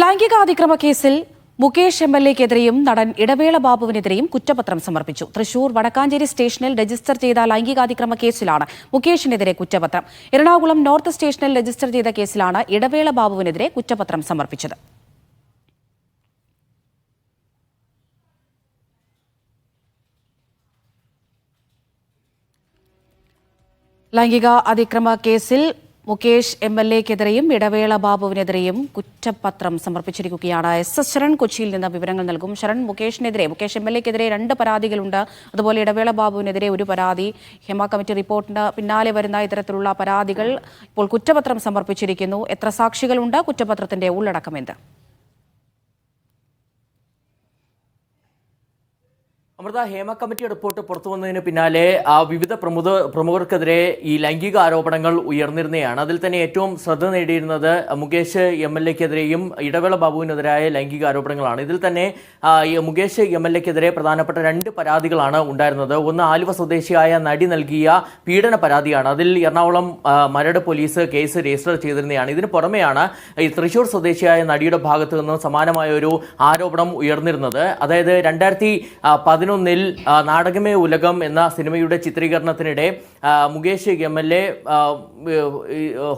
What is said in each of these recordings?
ലൈംഗികാതിക്രമ കേസിൽ Mukesh M L എക്കെതിരെയും നടൻ ഇടവേള ബാബുവിനെതിരെയും കുറ്റപത്രം സമർപ്പിച്ചു. തൃശൂർ വടക്കാഞ്ചേരി സ്റ്റേഷനിൽ രജിസ്റ്റർ ചെയ്ത ലൈംഗികാതിക്രമ കേസിലാണ് മുകേഷിനെതിരെ കുറ്റപത്രം. എറണാകുളം നോർത്ത് സ്റ്റേഷനിൽ രജിസ്റ്റർ ചെയ്ത കേസിലാണ് ഇടവേള ബാബുവിനെതിരെ കുറ്റപത്രം സമർപ്പിച്ചത്. ലൈംഗിക അതിക്രമ കേസിൽ മുകേഷ് എം എൽ എക്കെതിരെയും ഇടവേള ബാബുവിനെതിരെയും കുറ്റപത്രം സമർപ്പിച്ചിരിക്കുകയാണ്. എസ് എസ് ശരൺ കൊച്ചിയിൽ നിന്ന് വിവരങ്ങൾ നൽകും. ശരൺ മുകേഷിനെതിരെ മുകേഷ് എം എൽ എക്കെതിരെ രണ്ട് പരാതികളുണ്ട്. അതുപോലെ ഇടവേള ബാബുവിനെതിരെ ഒരു പരാതി. ഹെമ കമ്മിറ്റി റിപ്പോർട്ടിന് പിന്നാലെ വരുന്ന ഇത്തരത്തിലുള്ള പരാതികൾ ഇപ്പോൾ കുറ്റപത്രം സമർപ്പിച്ചിരിക്കുന്നു. എത്ര സാക്ഷികളുണ്ട്? കുറ്റപത്രത്തിന്റെ ഉള്ളടക്കം എന്ത്? അമൃത ഹേമ കമ്മിറ്റി റിപ്പോർട്ട് പുറത്തു വന്നതിന് പിന്നാലെ ആ വിവിധ പ്രമുഖ പ്രമുഖർക്കെതിരെ ഈ ലൈംഗിക ആരോപണങ്ങൾ ഉയർന്നിരുന്നതാണ് അതിൽ തന്നെ ഏറ്റവും ശ്രദ്ധ നേടിയിരുന്നത് മുകേഷ് എം എൽ എക്കെതിരെയും ഇടവേള ബാബുവിനെതിരായ ലൈംഗിക ആരോപണങ്ങളാണ്. ഇതിൽ തന്നെ മുകേഷ് എം എൽ എക്കെതിരെ പ്രധാനപ്പെട്ട രണ്ട് പരാതികളാണ് ഉണ്ടായിരുന്നത്. ഒന്ന് ആലുവ സ്വദേശിയായ നടി നൽകിയ പീഡന പരാതിയാണ്. അതിൽ Ernakulam Maradu police case register ചെയ്തിരുന്നതാണ്. ഇതിന് പുറമെയാണ് ഈ തൃശൂർ സ്വദേശിയായ നടിയുടെ ഭാഗത്തു നിന്നും സമാനമായ ഒരു ആരോപണം ഉയർന്നിരുന്നത്. അതായത് രണ്ടായിരത്തി പതിനൊന്നിൽ നാടകമേ ഉലകം എന്ന സിനിമയുടെ ചിത്രീകരണത്തിനിടെ മുകേഷ് എം എൽ എ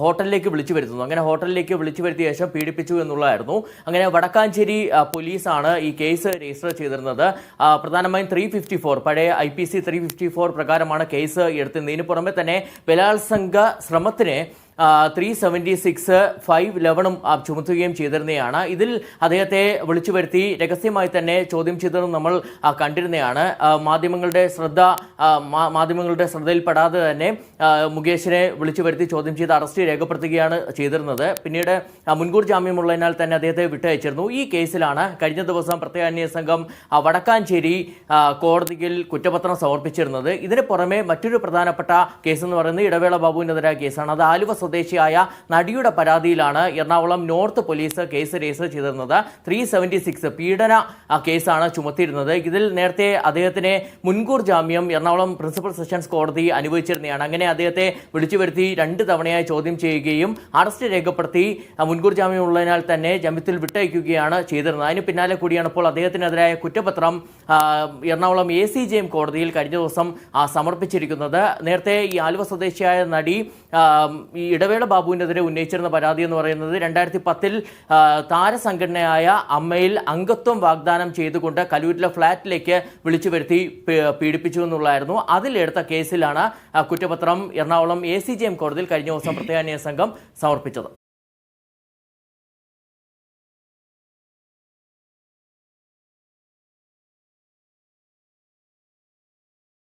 ഹോട്ടലിലേക്ക് വിളിച്ചു വരുത്തുന്നു. അങ്ങനെ ഹോട്ടലിലേക്ക് വിളിച്ചു വരുത്തിയ ശേഷം പീഡിപ്പിച്ചു എന്നുള്ളതായിരുന്നു. അങ്ങനെ വടക്കാഞ്ചേരി പോലീസാണ് ഈ കേസ് രജിസ്റ്റർ ചെയ്തിരുന്നത്. പ്രധാനമായും ത്രീ ഫിഫ്റ്റി ഫോർ പഴയ I P C three fifty four പ്രകാരമാണ് കേസ് എടുത്തിരുന്നത്. ഇതിന് പുറമെ തന്നെ ബലാത്സംഗ ശ്രമത്തിന് ത്രീ സെവന്റി സിക്സ് ഫൈവ് ലെവണും ചുമത്തുകയും ചെയ്തിരുന്നതാണ് ഇതിൽ അദ്ദേഹത്തെ വിളിച്ചു വരുത്തി രഹസ്യമായി തന്നെ ചോദ്യം ചെയ്തതും നമ്മൾ കണ്ടിരുന്നതാണ്. മാധ്യമങ്ങളുടെ ശ്രദ്ധ മാധ്യമങ്ങളുടെ ശ്രദ്ധയിൽപ്പെടാതെ തന്നെ മുകേഷിനെ വിളിച്ചു വരുത്തി ചോദ്യം ചെയ്ത് അറസ്റ്റ് രേഖപ്പെടുത്തുകയാണ് ചെയ്തിരുന്നത്. പിന്നീട് മുൻകൂർ ജാമ്യമുള്ളതിനാൽ തന്നെ അദ്ദേഹത്തെ വിട്ടയച്ചിരുന്നു. ഈ കേസിലാണ് കഴിഞ്ഞ ദിവസം പ്രത്യേക അന്വേഷണ സംഘം വടക്കാഞ്ചേരി കോടതിയിൽ കുറ്റപത്രം സമർപ്പിച്ചിരുന്നത്. ഇതിന് പുറമെ മറ്റൊരു പ്രധാനപ്പെട്ട കേസ് എന്ന് പറയുന്നത് ഇടവേള ബാബുവിനെതിരായ കേസാണ്. അത് ആലുവ സ്വദേശിയായ നടിയുടെ പരാതിയിലാണ് Ernakulam north police case register ചെയ്തിരുന്നത്. ത്രീ സെവന്റി സിക്സ് പീഡന കേസാണ് ചുമത്തിയിരുന്നത്. ഇതിൽ നേരത്തെ അദ്ദേഹത്തിന് മുൻകൂർ ജാമ്യം എറണാകുളം പ്രിൻസിപ്പൽ സെഷൻസ് കോടതി അനുവദിച്ചിരുന്നതാണ്. അങ്ങനെ അദ്ദേഹത്തെ വിളിച്ചു വരുത്തി രണ്ട് തവണയായി ചോദ്യം ചെയ്യുകയും അറസ്റ്റ് രേഖപ്പെടുത്തി മുൻകൂർ ജാമ്യം ഉള്ളതിനാൽ തന്നെ ജാമ്യത്തിൽ വിട്ടയക്കുകയാണ് ചെയ്തിരുന്നത്. അതിന് പിന്നാലെ കൂടിയാണ് ഇപ്പോൾ അദ്ദേഹത്തിനെതിരായ കുറ്റപത്രം Ernakulam A C J M കോടതിയിൽ കഴിഞ്ഞ ദിവസം സമർപ്പിച്ചിരിക്കുന്നത്. നേരത്തെ ഈ ആലുവ സ്വദേശിയായ നടി ഈ ഇടവേള ബാബുവിനെതിരെ ഉന്നയിച്ചിരുന്ന പരാതി എന്ന് പറയുന്നത് രണ്ടായിരത്തി പത്തിൽ താരസംഘടനയായ അമ്മയിൽ അംഗത്വം വാഗ്ദാനം ചെയ്തുകൊണ്ട് കലൂരിലെ ഫ്ളാറ്റിലേക്ക് വിളിച്ചു വരുത്തി പീഡിപ്പിച്ചു എന്നുള്ളതായിരുന്നു. അതിലെടുത്ത കേസിലാണ് കുറ്റപത്രം Ernakulam A C G M കോടതിയിൽ കഴിഞ്ഞ ദിവസം പ്രത്യേക സംഘം സമർപ്പിച്ചത്.